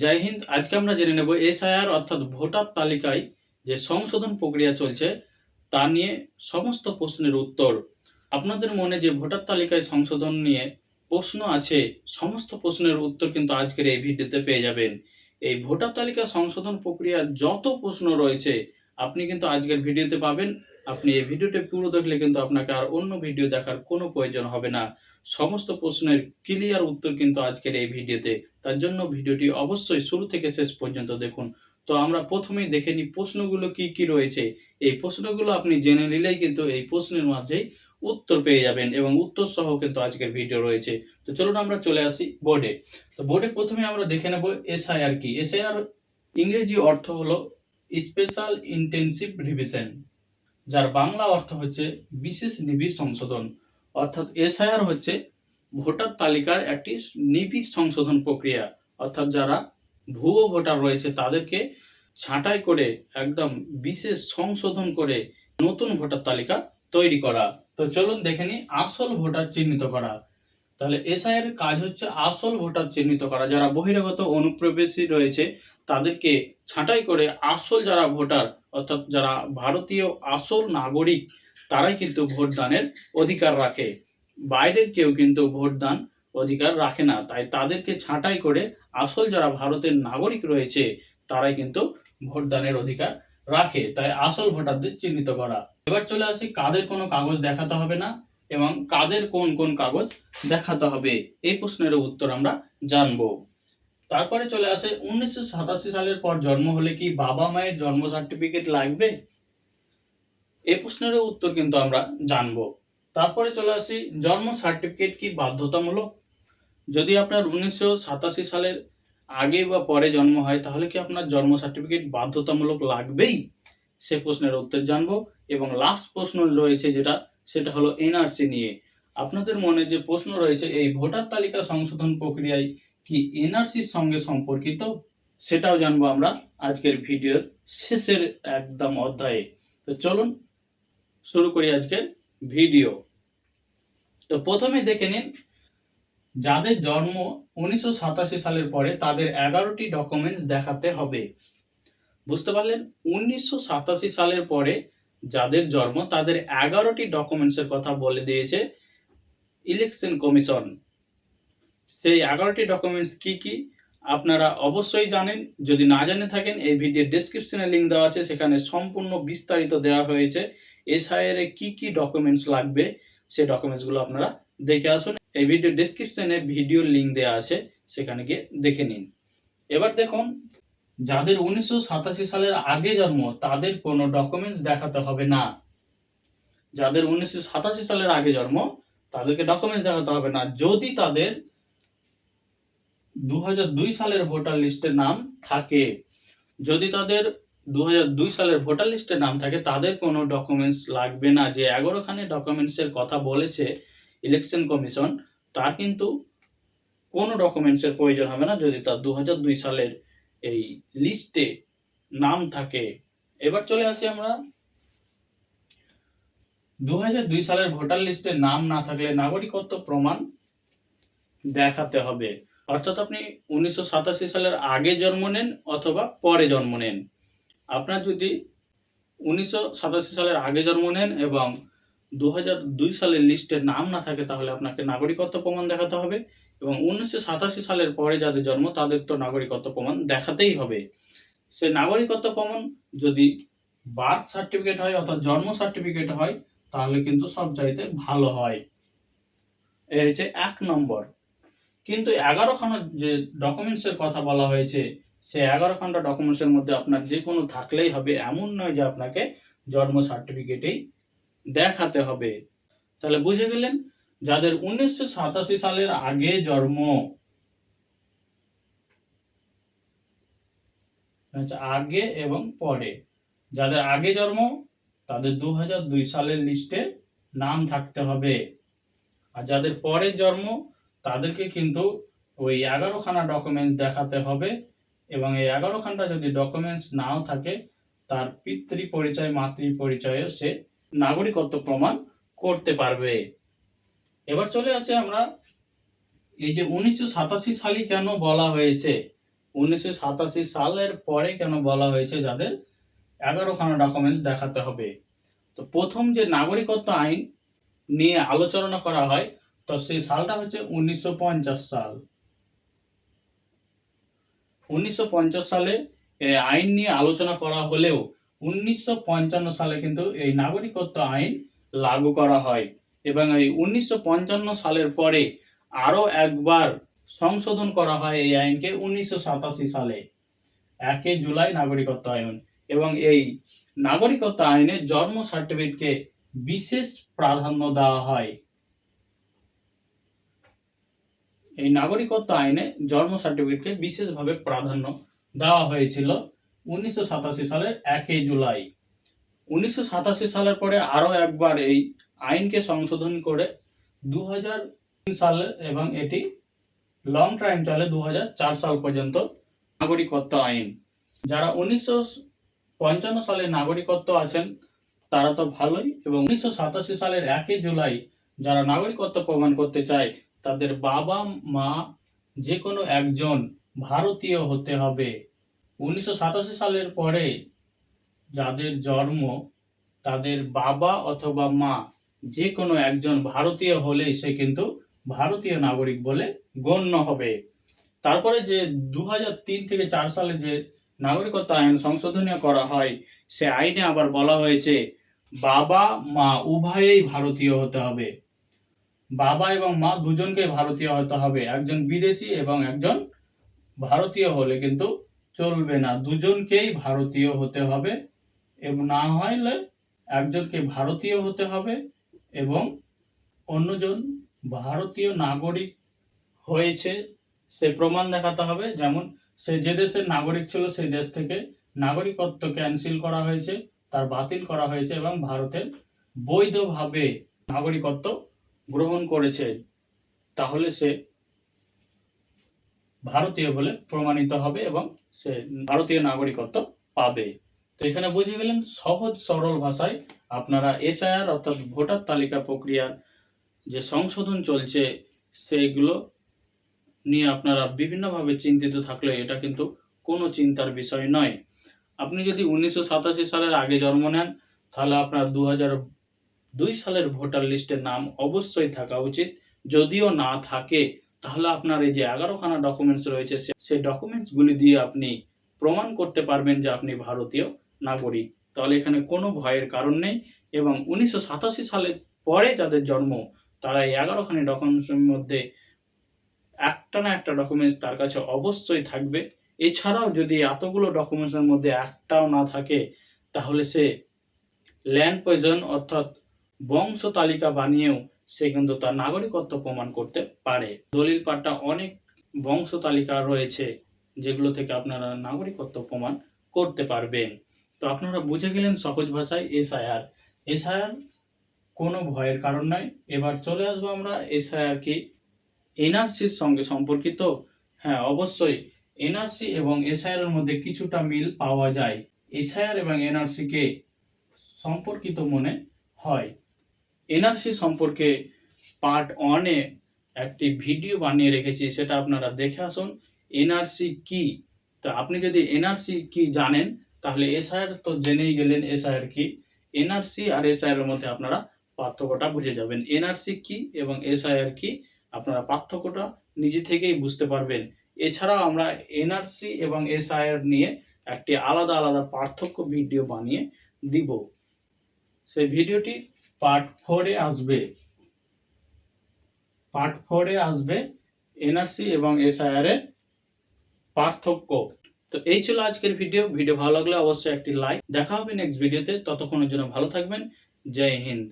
জয় হিন্দ, আজকে আমরা জেনে নেব এসআইআর অর্থাৎ ভোটার তালিকায় যে সংশোধন প্রক্রিয়া চলছে, তা নিয়ে সমস্ত প্রশ্নের উত্তর। আপনাদের মনে যে ভোটার তালিকায় সংশোধন নিয়ে প্রশ্ন আছে, সমস্ত প্রশ্নের উত্তর কিন্তু আজকের এই ভিডিওতে পেয়ে যাবেন। এই ভোটার তালিকা সংশোধন প্রক্রিয়ার যত প্রশ্ন রয়েছে, আপনি কিন্তু আজকের ভিডিওতে পাবেন আপনি এই ভিডিওটি পুরো দেখলে কিন্তু আপনাকে আর অন্য ভিডিও দেখার কোনো প্রয়োজন হবে না। সমস্ত প্রশ্নের ক্লিয়ার উত্তর কিন্তু আজকের এই ভিডিওতে। তার জন্য ভিডিওটি অবশ্যই শুরু থেকে শেষ পর্যন্ত দেখুন। তো আমরা প্রথমেই দেখে নিই প্রশ্নগুলো কি কি রয়েছে। এই প্রশ্নগুলো আপনি জেনে নিলেই কিন্তু এই প্রশ্নের মাঝেই উত্তর পেয়ে যাবেন এবং উত্তর সহ কিন্তু আজকের ভিডিও রয়েছে। তো চলুন আমরা চলে আসি বোর্ডে তো বোর্ডে প্রথমে আমরা দেখে নেব এসআইআর কি। এসআইআর ইংরেজি অর্থ হলো স্পেশাল ইন্টেনসিভ রিভিশন যার বাংলা অর্থ হচ্ছে বিশেষ নিবিড় সংশোধন, অর্থাৎ এসআইআর হচ্ছে ভোটার তালিকার একটি নিবিড় সংশোধন প্রক্রিয়া। অর্থাৎ যারা ভুয়ো ভোটার রয়েছে, তাদেরকে ছাঁটাই করে একদম বিশেষ সংশোধন করে নতুন ভোটার তালিকা তৈরি করা। তো চলুন দেখে নিই আসল ভোটার চিহ্নিত করা। তাহলে এসআইয়ের কাজ হচ্ছে আসল ভোটার চিহ্নিত করা। যারা বহিরাগত অনুপ্রবেশী রয়েছে, তাদেরকে ছাঁটাই করে আসল যারা ভোটার, অর্থাৎ যারা ভারতীয় আসল নাগরিক, তারাই কিন্তু ভোটদানের অধিকার রাখে। বাইরের কেউ কিন্তু ভোটদান অধিকার রাখে না। তাই তাদেরকে ছাঁটাই করে আসল যারা ভারতের নাগরিক রয়েছে, তারাই কিন্তু ভোটদানের অধিকার রাখে। তাই আসল ভোটারদের চিহ্নিত করা। এবার চলে আসি, কাদের কোনো কাগজ দেখাতে হবে না? এবং কাদের কোন কোন কাগজ দেখাতে হবে? এই প্রশ্নের উত্তর আমরা জানব। তারপরে চলে আসে, উনিশশো সাতাশি সালের পর জন্ম হলে কি বাবা মায়ের জন্ম সার্টিফিকেট লাগবে? এই প্রশ্নের উত্তর কিন্তু আমরা জানব। তারপরে চলে আসি, জন্ম সার্টিফিকেট কি বাধ্যতামূলক? যদি আপনার উনিশশো সাতাশি সালের আগে বা পরে জন্ম হয়, তাহলে কি আপনার জন্ম সার্টিফিকেট বাধ্যতামূলক লাগবেই? সে প্রশ্নের উত্তর জানব এবং লাস্ট প্রশ্ন রয়েছে যেটা সেটা হলো এনআরসি নিয়ে। আপনাদের মনে যে প্রশ্ন রয়েছে, এই ভোটার তালিকা সংশোধন প্রক্রিয়ায় কি এনআরসির সঙ্গে সম্পর্কিত? সেটাও জানব আমরা আজকের ভিডিওর শেষের একদম অধ্যায়ে। তো চলুন শুরু করি আজকের ভিডিও। তো প্রথমে দেখে নিন, যাদের জন্ম উনিশশো সাতাশি সালের পরে তাদের এগারোটি ডকুমেন্টস দেখাতে হবে। বুঝতে পারলেন? উনিশশো সাতাশি সালের পরে যাদের জন্ম, তাদের এগারোটি ডকুমেন্টসের কথা বলে দিয়েছে ইলেকশন কমিশন সেই এগারোটি ডকুমেন্টস কি কি? আপনারা অবশ্যই জানেন। যদি না জেনে থাকেন, এই ভিডিওর ডেসক্রিপশনে লিঙ্ক দেওয়া আছে। সেখানে সম্পূর্ণ বিস্তারিত দেওয়া হয়েছে। এসআইআর কি কি ডকুমেন্টস লাগবে? সেই ডকুমেন্টসগুলো আপনারা দেখে আসুন। এই ভিডিও ডেসক্রিপশনে ভিডিওর লিঙ্ক দেওয়া আছে। সেখানে গিয়ে দেখে নিন। এবার দেখুন যাদের উনিশশো সাতাশি সালের আগে জন্ম, তাদের কোনো ডকুমেন্টস দেখাতে হবে না। যাদের উনিশশো সাতাশি সালের আগে জন্ম, তাদেরকে ডকুমেন্টস দেখাতে হবে না। যদি তাদের দু হাজার দুই সালের ভোটার লিস্টে নাম থাকে, যদি তাদের দু হাজার দুই সালের ভোটার লিস্টে নাম থাকে, তাদের কোনো ডকুমেন্টস লাগবে না। যে এগারোখানে ডকুমেন্টসের কথা বলেছে ইলেকশন কমিশন তার কিন্তু কোনো ডকুমেন্টসের প্রয়োজন হবে না যদি তার দু হাজার দুই সালের এই লিস্টে নাম থাকে। এবার চলে আসি আমরা। দু হাজার দুই সালের ভোটার লিস্টে নাম না থাকলে নাগরিকত্ব প্রমাণ দেখাতে হবে। অর্থাৎ আপনি উনিশশো সাতাশি সালের আগে জন্ম নেন অথবা পরে জন্ম নেন। আপনার যদি উনিশশো সাতাশি সালের আগে জন্ম নেন এবং দু সালের লিস্টে নাম না থাকে, তাহলে আপনাকে নাগরিকত্ব প্রমাণ দেখাতে হবে। এবং উনিশশো সাতাশি সালের পরে যাদের জন্ম, তাদের তো নাগরিকত্ব প্রমাণ দেখাতেই হবে। সে নাগরিকত্ব প্রমাণ যদি বার্থ সার্টিফিকেট হয় অর্থাৎ জন্ম সার্টিফিকেট হয়, তাহলে কিন্তু সব চাইতে ভালো হয়। এ হচ্ছে এক নম্বর। কিন্তু এগারো এগারোখানা যে ডকুমেন্টসের কথা বলা হয়েছে, সে এগারো এগারোখানটা ডকুমেন্টসের মধ্যে আপনার যে কোনো থাকলেই হবে, এমন নয় যে আপনাকে জন্ম সার্টিফিকেটেই দেখাতে হবে। তাহলে বুঝে গেলেন? যাদের উনিশশো সাতাশি সালের আগে জন্ম। আচ্ছা আগে এবং পরে। যাদের আগে জন্ম, তাদের দু সালের লিস্টে নাম থাকতে হবে। আর যাদের পরে জন্ম, তাদেরকে কিন্তু ওই এগারোখানা ডকুমেন্টস দেখাতে হবে। এবং এই এগারোখানটা যদি ডকুমেন্টস নাও থাকে, তার পিতৃ পরিচয় মাতৃ পরিচয়ে সে নাগরিকত্ব প্রমাণ করতে পারবে। এবার চলে আসে আমরা। এই যে উনিশশো সাতাশি সালই কেন বলা হয়েছে? উনিশশো সাতাশি সালের পরে কেন বলা হয়েছে? যাদের এগারোখানা ডকুমেন্টস দেখাতে হবে। তো প্রথম যে নাগরিকত্ব আইন নিয়ে আলোচনা করা হয়, তো সেই সালটা হচ্ছে উনিশশো পঞ্চাশ সাল। উনিশশো পঞ্চাশ সালে এই আইন নিয়ে আলোচনা করা হলেও উনিশশো পঞ্চান্ন সালে কিন্তু এই নাগরিকত্ব আইন লাগু করা হয়। এবং এই উনিশশো পঞ্চান্ন সালের পরে আরও একবার সংশোধন করা হয় এই আইনকে উনিশশো সাতাশি সালে একই জুলাই নাগরিকত্ব আইন। এবং এই নাগরিকত্ব আইনে জন্ম সার্টিফিকেটকে বিশেষ প্রাধান্য দেওয়া হয়। এই নাগরিকত্ব আইনে জন্ম সার্টিফিকেটকে বিশেষভাবে প্রাধান্য দেওয়া হয়েছিল উনিশশো সাতাশি সালের একই জুলাই। উনিশশো সাতাশি সালের পরে আরও একবার এই আইনকে সংশোধন করে দু হাজার তিন সালে এবং এটি লং টাইম চলে দু হাজার চার সাল পর্যন্ত নাগরিকত্ব আইন। যারা উনিশশো পঞ্চান্ন সালে নাগরিকত্ব আছেন, তারা তো ভালোই এবং উনিশশো সাতাশি সালের একই জুলাই যারা নাগরিকত্ব প্রমাণ করতে চায়, তাদের বাবা, মা যে কোনো একজন ভারতীয় হতে হবে। উনিশশো সাতাশি সালের পরে যাদের জন্ম তাদের বাবা অথবা মা যে কোনো একজন ভারতীয় হলেই সে কিন্তু ভারতীয় নাগরিক বলে গণ্য হবে। তারপরে যে দু থেকে চার সালে যে নাগরিকত্ব আইন সংশোধনীয় করা হয়, সে আইনে আবার বলা হয়েছে, বাবা, মা উভয়েই ভারতীয় হতে হবে। বাবা এবং মা দুজনকে ভারতীয় হতে হবে। একজন বিদেশি এবং একজন ভারতীয় হলে কিন্তু চলবে না। দুজনকেই ভারতীয় হতে হবে। এবং না হলে একজনকে ভারতীয় হতে হবে। এবং অন্যজন ভারতীয় নাগরিক হয়েছে, সে প্রমাণ দেখাতে হবে। যেমন সে যে দেশের নাগরিক ছিল, সেই দেশ থেকে নাগরিকত্ব ক্যান্সেল করা হয়েছে, তার বাতিল করা হয়েছে এবং ভারতের বৈধভাবে নাগরিকত্ব গ্রহণ করেছে। তাহলে সে ভারতীয় বলে প্রমাণিত হবে এবং সে ভারতীয় নাগরিকত্ব পাবে। তো এখানে বুঝে গেলেন সহজ সরল ভাষায় আপনারা এসআইআর অর্থাৎ ভোটার তালিকা প্রক্রিয়ার যে সংশোধন চলছে সেইগুলো নিয়ে আপনারা বিভিন্নভাবে চিন্তিত থাকলে এটা কিন্তু কোনো চিন্তার বিষয় নয়। আপনি যদি উনিশশো সাতাশি সালের আগে জন্ম নেন, তাহলে আপনার দু দুই সালের ভোটার লিস্টের নাম অবশ্যই থাকা উচিত। যদিও না থাকে, তাহলে আপনার এই যে এগারোখানা ডকুমেন্টস রয়েছে সেই ডকুমেন্টসগুলি দিয়ে আপনি প্রমাণ করতে পারবেন যে আপনি ভারতীয়। নাগরিক। তাহলে এখানে কোনো ভয়ের কারণ নেই এবং উনিশশো সাতাশি সালের পরে যাদের জন্ম, তারা এই এগারোখানি ডকুমেন্টসের মধ্যে একটা না একটা ডকুমেন্টস তার কাছে অবশ্যই থাকবে। এছাড়াও যদি এতগুলো ডকুমেন্টসের মধ্যে একটাও না থাকে, তাহলে সে ল্যান্ড পয়জন অর্থাৎ বংশ তালিকা বানিয়েও সে কিন্তু তার নাগরিকত্ব প্রমাণ করতে পারে। দলিল পাট্টা অনেক বংশ তালিকা রয়েছে যেগুলো থেকে আপনারা নাগরিকত্ব প্রমাণ করতে পারবেন। তো আপনারা বুঝে গেলেন সহজ ভাষায় এসআইআর। এসআইআর কোনো ভয়ের কারণ নয়। এবার চলে আসব আমরা এসআইআর কি এনআরসির সঙ্গে সম্পর্কিত। হ্যাঁ অবশ্যই এনআরসি এবং এসআইআর এর মধ্যে কিছুটা মিল পাওয়া যায়। এসআইআর এবং এনআরসি কে সম্পর্কিত মনে হয়। এনআরসি সম্পর্কে পার্ট ওয়ানে একটি ভিডিও বানিয়ে রেখেছি, সেটা আপনারা দেখে আসুন। এনআরসি কি? তো আপনি যদি এনআরসি কি জানেন তাহলে এসআইআর তো জেনেই গেলেন এসআইআর কি। এনআরসি আর এসআইআর মধ্যে আপনারা পার্থক্যটা বুঝে যাবেন। এনআরসি কি এবং এসআইআর কি আপনারা পার্থক্যটা নিজে থেকেই বুঝতে পারবেন। এছাড়াও আমরা এনআরসি এবং এসআইআর নিয়ে একটি আলাদা আলাদা পার্থক্য ভিডিও বানিয়ে দিব। সেই ভিডিওটি পার্ট ফোরে আসবে। পার্ট ফোরে আসবে এনআরসি এবং এসআইআর পার্থক্য। তো এই ছিল আজকের ভিডিও ভিডিও ভালো লাগলে অবশ্যই একটি লাইক দেখা হবে নেক্সট ভিডিওতে ততক্ষণের জন্য ভালো থাকবেন। জয় হিন্দ।